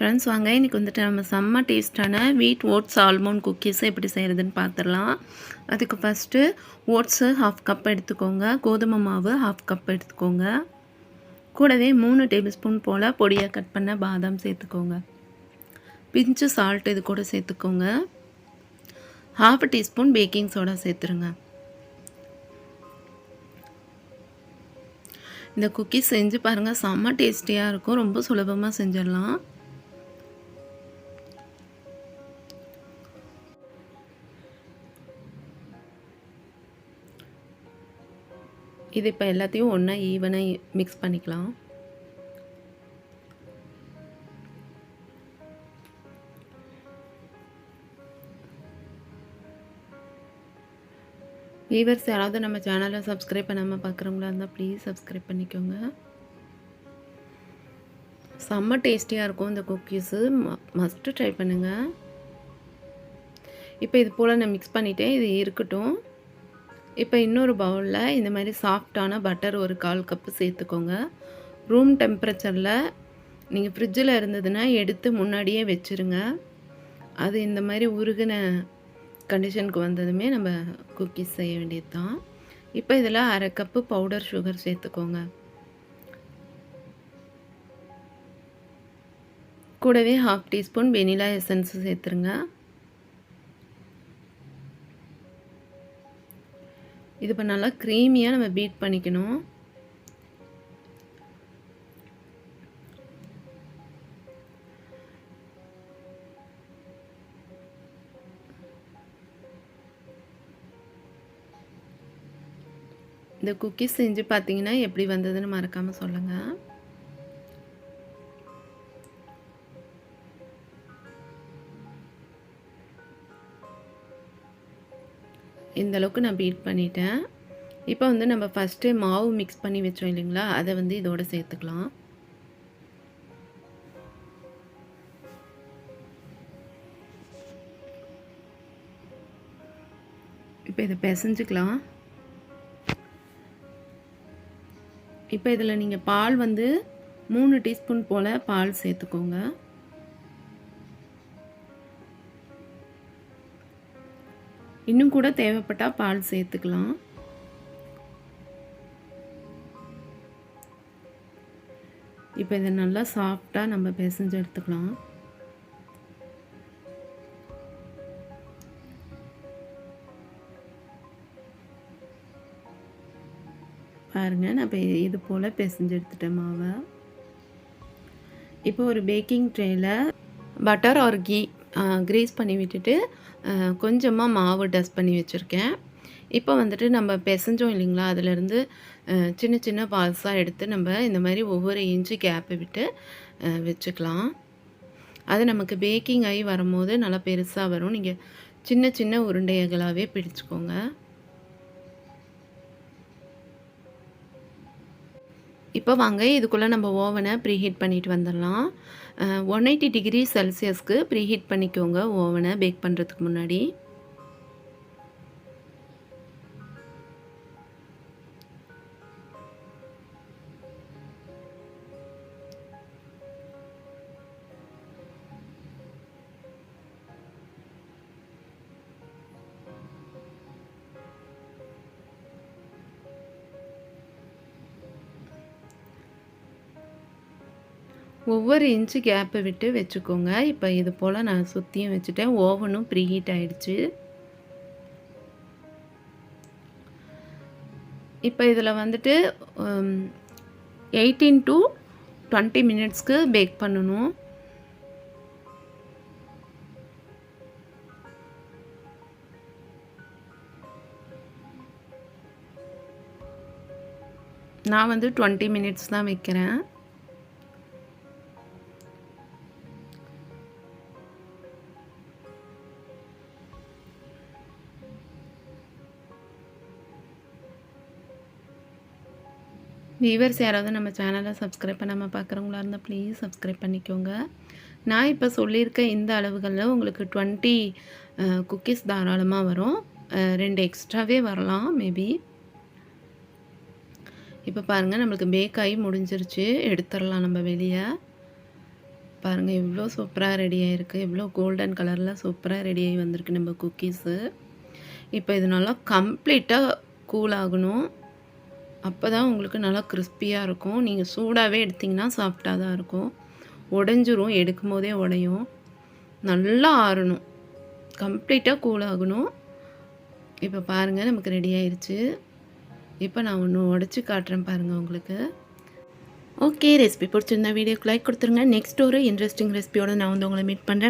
Friends வாங்க. இன்றைக்கி வந்துட்டு நம்ம செம்ம டேஸ்ட்டான வீட் ஓட்ஸ் ஆல்மோண்ட் குக்கீஸை எப்படி செய்கிறதுன்னு பார்த்துடலாம் அதுக்கு ஃபஸ்ட்டு ஓட்ஸு ஹாஃப் கப் எடுத்துக்கோங்க. கோதுமை மாவு ஹாஃப் கப் எடுத்துக்கோங்க. கூடவே மூணு டேபிள் ஸ்பூன் போல் பொடியாக கட் பண்ண பாதாம் சேர்த்துக்கோங்க. பிஞ்சு சால்ட் இது கூட சேர்த்துக்கோங்க. ஹாஃப் டீஸ்பூன் பேக்கிங் சோடா சேர்த்துருங்க. இந்த குக்கீஸ் செஞ்சு பாருங்கள் செம்ம டேஸ்டியாக இருக்கும். ரொம்ப சுலபமாக செஞ்சிடலாம். இது இப்போ எல்லாத்தையும் ஒன்றா ஈவனாக மிக்ஸ் பண்ணிக்கலாம். வீவர்ஸ் யாராவது நம்ம சேனலை சப்ஸ்கிரைப் பண்ணாமல் பார்க்குறவங்களா இருந்தால் ப்ளீஸ் சப்ஸ்கிரைப் பண்ணிக்கோங்க. செம்ம டேஸ்டியாக இருக்கும் இந்த குக்கீஸு மஸ்ட்டு ட்ரை பண்ணுங்கள் இப்போ இது போல் நான் மிக்ஸ் பண்ணிவிட்டேன் இது இருக்கட்டும். இப்போ இன்னொரு பவுலில் இந்த மாதிரி சாஃப்டான பட்டர் ஒரு கால் கப்பு சேர்த்துக்கோங்க. ரூம் டெம்பரேச்சரில் நீங்கள் ஃப்ரிட்ஜில் இருந்ததுன்னா எடுத்து முன்னாடியே வச்சுருங்க. அது இந்த மாதிரி உருகின கண்டிஷனுக்கு வந்ததுமே நம்ம குக்கீஸ் செய்ய வேண்டியது தான் இப்போ இதில் அரை கப்பு பவுடர் சுகர் சேர்த்துக்கோங்க. கூடவே ஹாஃப் டீஸ்பூன் வெனிலா எசன்ஸும் சேர்த்துருங்க. இது இப்போ நல்லா க்ரீமியாக நம்ம பீட் பண்ணிக்கணும். இந்த குக்கீஸ் செஞ்சு பார்த்தீங்கன்னா எப்படி வந்ததுன்னு மறக்காமல் சொல்லுங்கள் இந்தளவுக்கு நான் பீட் பண்ணிட்டேன். இப்போ வந்து நம்ம ஃபஸ்ட்டு மாவு மிக்ஸ் பண்ணி வச்சோம் இல்லைங்களா? அதை வந்து இதோட சேர்த்துக்கலாம். இப்போ இதை பிசைஞ்சுக்கலாம். இப்போ இதில் நீங்கள் பால் வந்து மூணு டீஸ்பூன் போல் பால் சேர்த்துக்கோங்க. இன்னும் கூட தேவைப்பட்டால் பால் சேர்த்துக்கலாம். இப்போ இதை நல்லா சாஃப்டாக நம்ம பிசைஞ்சு எடுத்துக்கலாம். பாருங்கள் நான் இப்போ இது போல் பிசைஞ்சு எடுத்துட்டேன் மாவை. இப்போ ஒரு பேக்கிங் ட்ரேயில் பட்டர் ஆர் கீ கிரீஸ் பண்ணி விட்டுட்டு கொஞ்சமாக மாவு டஸ்ட் பண்ணி வச்சுருக்கேன். இப்போ வந்துட்டு நம்ம பிசைஞ்சோம் இல்லைங்களா? அதிலேருந்து சின்ன சின்ன பால்ஸாக எடுத்து நம்ம இந்த மாதிரி ஒவ்வொரு இன்ச்சு கேப்பை விட்டு வச்சுக்கலாம். அது நமக்கு பேக்கிங் ஆகி வரும்போது நல்லா பெருசாக வரும். நீங்கள் சின்ன சின்ன உருண்டைகளாகவே பிடிச்சிக்கோங்க. இப்போ வாங்க இதுக்குள்ளே நம்ம ஓவனை ப்ரீஹீட் பண்ணிட்டு வந்துடலாம். ஒன் எயிட்டி டிகிரி செல்சியஸ்க்கு ப்ரீஹீட் பண்ணிக்கோங்க ஓவனை பேக் பண்ணுறதுக்கு முன்னாடி. ஒவ்வொரு இன்ச்சு கேப்பை விட்டு வச்சுக்கோங்க. இப்போ இது போல் நான் சுற்றியும் வச்சுட்டேன். ஓவனும் ப்ரீஹீட் ஆகிடுச்சு இப்போ இதில் வந்துட்டு எயிட்டீன் டு டுவெண்ட்டி மினிட்ஸ்க்கு பேக் பண்ணணும். நான் வந்து டுவெண்ட்டி மினிட்ஸ் தான் வைக்கிறேன். வியூவர்ஸ் யாராவது நம்ம சேனலை சப்ஸ்கிரைப் பண்ணாமல் பார்க்குறவங்களா இருந்தால் ப்ளீஸ் சப்ஸ்கிரைப் பண்ணிக்கோங்க. நான் இப்போ சொல்லியிருக்க இந்த அளவுகளில் உங்களுக்கு டுவெண்ட்டி குக்கீஸ் தாராளமாக வரும். ரெண்டு எக்ஸ்ட்ராவே வரலாம் மேபி இப்போ பாருங்கள் நம்மளுக்கு பேக் ஆகி முடிஞ்சிருச்சு. எடுத்துடலாம் நம்ம வெளியே. பாருங்கள் எவ்வளோ சூப்பராக ரெடி ஆகிருக்கு எவ்வளோ கோல்டன் கலரில் சூப்பராக ரெடி ஆகி வந்திருக்கு நம்ம குக்கீஸு இப்போ இது நல்லா கம்ப்ளீட்டாக கூல் ஆகணும். அப்போ தான் உங்களுக்கு நல்லா கிறிஸ்பியாக இருக்கும். நீங்கள் சூடாகவே எடுத்திங்கன்னா சாஃப்டாக தான் இருக்கும். உடஞ்சிரும் எடுக்கும் போதே உடையும். நல்லா ஆறணும். கம்ப்ளீட்டாக கூல் ஆகணும். இப்போ பாருங்கள் நமக்கு ரெடி ஆயிடுச்சு இப்போ நான் ஒன்று உடச்சி காட்டுறேன் பாருங்கள் உங்களுக்கு. ஓகே ரெசிபி பிடிச்சிருந்தா வீடியோக்கு லைக் கொடுத்துருங்க. நெக்ஸ்ட் ஒரு இன்ட்ரெஸ்டிங் ரெசிபியோடு நான் வந்து உங்களை மீட் பண்ணுறேன்